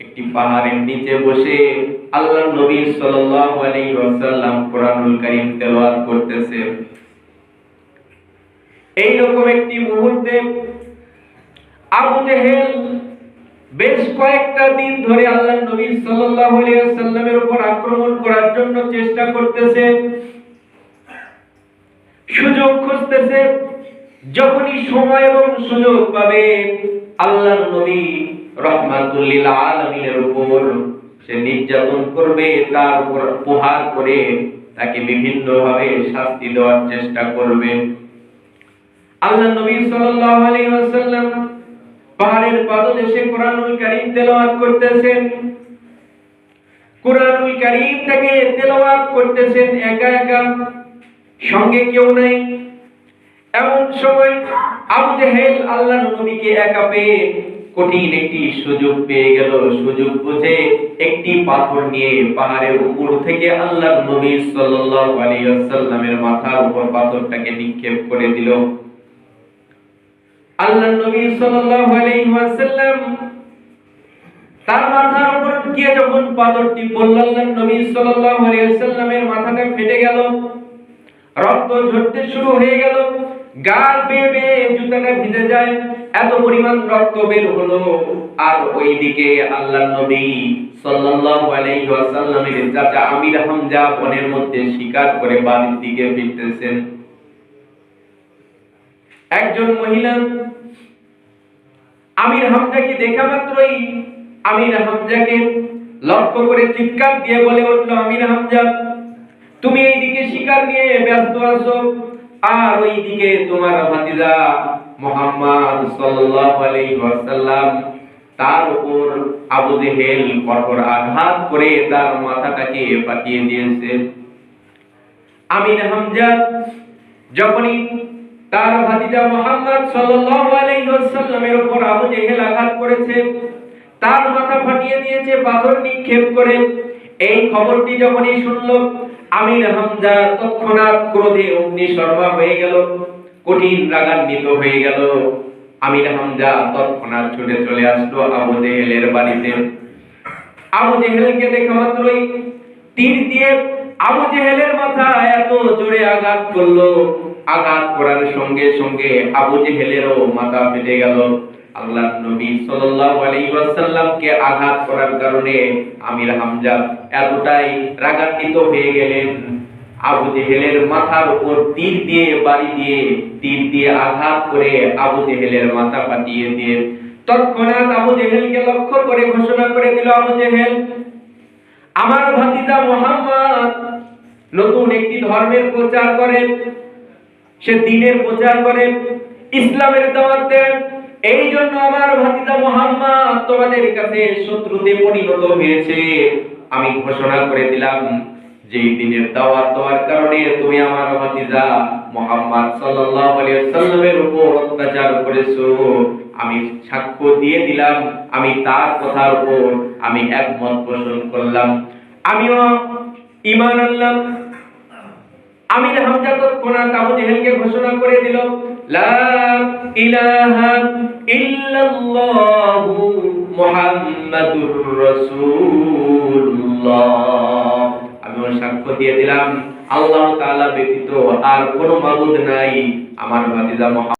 একটি পাহাড়ের নিচে বসে আল্লাহর নবী কোরআনুল করতেছে। এই রকম একটি মুহূর্তে আবু জেহেল বেশ কয়েকটা দিন ধরে আল্লাহর নবী সাল্লাল্লাহু আলাইহি উপর আক্রমণ করার জন্য চেষ্টা করতেছে। সুযোগ খুঁজতেছে, যখনই সময় এবং সুযোগ পাবে, আল্লাহর নবী রহমাতুল্লিল আলামিনের উপর সে নির্যাতন করবে, তার উপর প্রহার করে তাকে বিভিন্ন ভাবে শাস্তি দেওয়ার চেষ্টা করবে। আল্লাহ নবী সাল্লাল্লাহু আলাইহি ওয়াসাল্লাম পাহাড়ের পাদদেশে কোরআনুল কারীম তেলাওয়াত করতেছেন। কোরআনুল কারীমটাকে তেলাওয়াত করতেছেন একা একা। সঙ্গে কেউ নাই। এমন সময় আবু জেহেল আল্লাহর নবীকে একা পেয়ে কঠিন একটি সুযোগ পেয়ে গেল। সুযোগ বুঝে একটি পাথর নিয়ে পাহাড়ের উপর থেকে আল্লাহর নবী সাল্লাল্লাহু আলাইহি ওয়াসাল্লামের মাথার উপর পাথরটাকে নিক্ষেপ করে দিল। আল্লাহর নবী সাল্লাল্লাহু আলাইহি ওয়াসাল্লাম তার মাথার উপর গিয়ে যখন পাথরটি পড়ল, আল্লাহর নবী সাল্লাল্লাহু আলাইহি ওয়াসাল্লামের মাথাটা ফেটে গেল। রক্ত ঝরতে শুরু হয়ে গেল। গাল বেয়ে বেয়ে জুতাটা ভিজে যায়। এত পরিমাণ রক্ত বের হলো। আর ওইদিকে আল্লাহ নবী সাল্লাল্লাহু আলাইহি ওয়াসাল্লামের চাচা আমির হামজা বনের মধ্যে শিকার করে বাড়ির দিকে ফিরতেছেন। একজন মহিলা আমির হামজাকে দেখা মাত্রই আমির হামজাকে লক্ষ্য করে চিৎকার দিয়ে বলে উঠল, আমির হামজা তুমি এইদিকে শিকার নিয়ে ব্যস্ত আছো, আর ওইদিকে তোমার ভাতিজা মোহাম্মদ সাল্লাল্লাহু আলাইহি ওয়াসাল্লাম তার উপর আবু জেহেল কঠোর আঘাত করে তার মাথাটাকে পাঠিয়ে দিয়েছে। আমির হামজা, যখনই তার ভাতিজা মোহাম্মদ সাল্লাল্লাহু আলাইহি ওয়াসাল্লামের উপর আবু জেহেল আঘাত করেছে, তার মাথা ফাটিয়ে দিয়েছে, পাথর নিক্ষেপ করে এই খবরটি যখনই শুনলো, আমির হামজা তৎক্ষণাৎ ক্রোধে অগ্নিশর্মা হয়ে গেল, কঠিন রাগান্বিত হয়ে গেল। আমির হামজা তৎক্ষণাৎ ছুটে চলে আসলো আবু জেহেলের বাড়িতে। আবু জেহেলকে দেখা মাত্রই তীর দিয়ে আবু জেহেলের মাথা এত জোরে আঘাত করল। আঘাত করার সঙ্গে সঙ্গে আবু জেহেলেরও মাথা ফেটে গেল। আল্লাহ নবী আঘাত করার কারণে আমির হামজা এতটাই রাগান্বিত হয়ে গেলেন। আবু জেহেলের মাথার উপর তীর দিয়ে, বাড়ি দিয়ে তীর দিয়ে আঘাত করে আবু জেহেলের মাথা দিয়ে তৎক্ষণাৎ আবু জেহেলকে লক্ষ্য করে ঘোষণা করে দিল, আবু জেহেল, আমার ভাতিজা মোহাম্মদ নতুন একটি ধর্মের প্রচার করে, সে দিনের প্রচার করে, ইসলামের দাওয়াত দেয় এই জন্য আমার ভাতিজা মোহাম্মদ তোমাদের কাছে শত্রুতে পরিণত হয়েছে। আমি ঘোষণা করে দিলাম দিনের দাওয়াত দেওয়ার কারণে তুমি আমার ভাতিজা মোহাম্মদ সাল্লাল্লাহু আলাইহি উপর অত্যাচার করেছ। আমি সাক্ষ্য দিয়ে দিলাম, আমি তার কথার উপর আমি একমত পোষণ করলাম। আমিও ঈমান আনলাম। আমির হামজা তৎক্ষণাৎ ঘোষণা করে দিল, লা ইলাহা আমিও সাক্ষ্য দিয়ে দিলাম আল্লাহ তাআলা ব্যতীত আর কোনো মাবুদ নাই আমার ভাতিজা